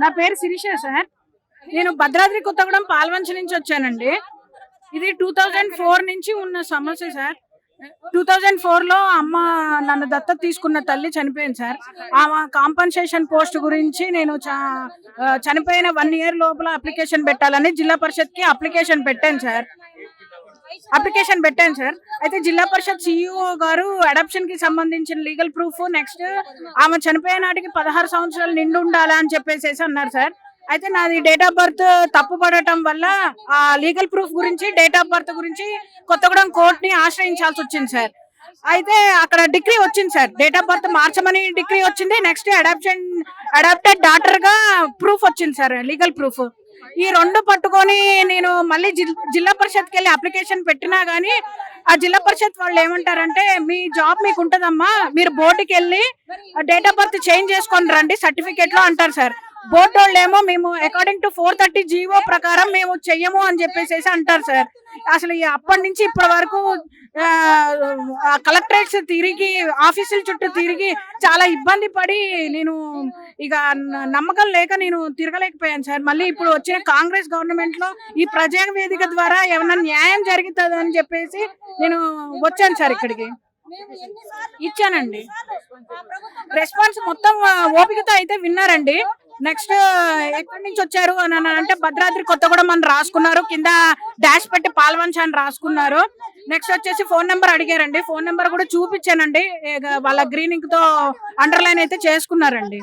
నా పేరు శిరీష సార్. నేను భద్రాద్రి కొత్తగూడెం పాల్వంచ నుంచి వచ్చానండి. ఇది టూ థౌజండ్ ఫోర్ నుంచి ఉన్న సమస్య సార్. టూ థౌజండ్ ఫోర్లో అమ్మ నన్ను దత్తత తీసుకున్న తల్లి చనిపోయింది సార్. ఆమె కాంపన్సేషన్ పోస్ట్ గురించి నేను చనిపోయిన వన్ ఇయర్ లోపల అప్లికేషన్ పెట్టాలని జిల్లా పరిషత్కి అప్లికేషన్ పెట్టాను సార్. అప్లికేషన్ పెట్టాను సార్ అయితే జిల్లా పరిషత్ సిఇఓ గారు అడాప్షన్కి సంబంధించిన లీగల్ ప్రూఫ్ నెక్స్ట్ ఆమె చనిపోయే నాటికి పదహారు సంవత్సరాలు నిండు ఉండాలా అని చెప్పేసి అన్నారు సార్ అయితే నాది డేట్ ఆఫ్ బర్త్ తప్పు పడటం వల్ల ఆ లీగల్ ప్రూఫ్ గురించి డేట్ ఆఫ్ బర్త్ గురించి కొత్తగూడెం కోర్ట్ని ఆశ్రయించాల్సి వచ్చింది సార్ అయితే అక్కడ డిగ్రీ వచ్చింది సార్ డేట్ ఆఫ్ బర్త్ మార్చమని డిగ్రీ వచ్చింది. నెక్స్ట్ అడాప్షన్ అడాప్టెడ్ డాటర్గా ప్రూఫ్ వచ్చింది సార్ లీగల్ ప్రూఫ్ ఈ రెండు పట్టుకొని నేను మళ్ళీ జిల్- జిల్లా పరిషత్కి వెళ్ళి అప్లికేషన్ పెట్టినా గానీ ఆ జిల్లా పరిషత్ వాళ్ళు ఏమంటారంటే మీ జాబ్ మీకు ఉంటదమ్మా మీరు బోర్డుకి వెళ్ళి డేట్ ఆఫ్ బర్త్ చేంజ్ చేసుకొని రండి సర్టిఫికేట్లో అంటారు సార్. బోర్డు వాళ్ళు ఏమో మేము according to four thirty GO ప్రకారం మేము చెయ్యము అని చెప్పేసి అంటారు సార్. అసలు అప్పటి నుంచి ఇప్పటి వరకు కలెక్టరేట్స్ తిరిగి ఆఫీసుల చుట్టూ తిరిగి చాలా ఇబ్బంది పడి నేను ఇక నమ్మకం లేక నేను తిరగలేకపోయాను సార్. మళ్ళీ ఇప్పుడు వచ్చిన కాంగ్రెస్ గవర్నమెంట్లో ఈ ప్రజా వేదిక ద్వారా ఏమైనా న్యాయం జరుగుతుంది అని చెప్పేసి నేను వచ్చాను సార్ ఇక్కడికి. ఇచ్చానండి. రెస్పాన్స్ మొత్తం ఓపికతో అయితే విన్నారండి. నెక్స్ట్ ఎక్కడి నుంచి వచ్చారు అని అంటే భద్రాద్రి కొత్తగూడెం అని రాసుకున్నారు. కింద డాష్ పెట్టి పాల్వంచ అని రాసుకున్నారు. నెక్స్ట్ వచ్చేసి ఫోన్ నెంబర్ అడిగారండి. ఫోన్ నెంబర్ కూడా చూపించానండి. వాళ్ళ గ్రీనింగ్తో అండర్లైన్ అయితే చేసుకున్నారండి.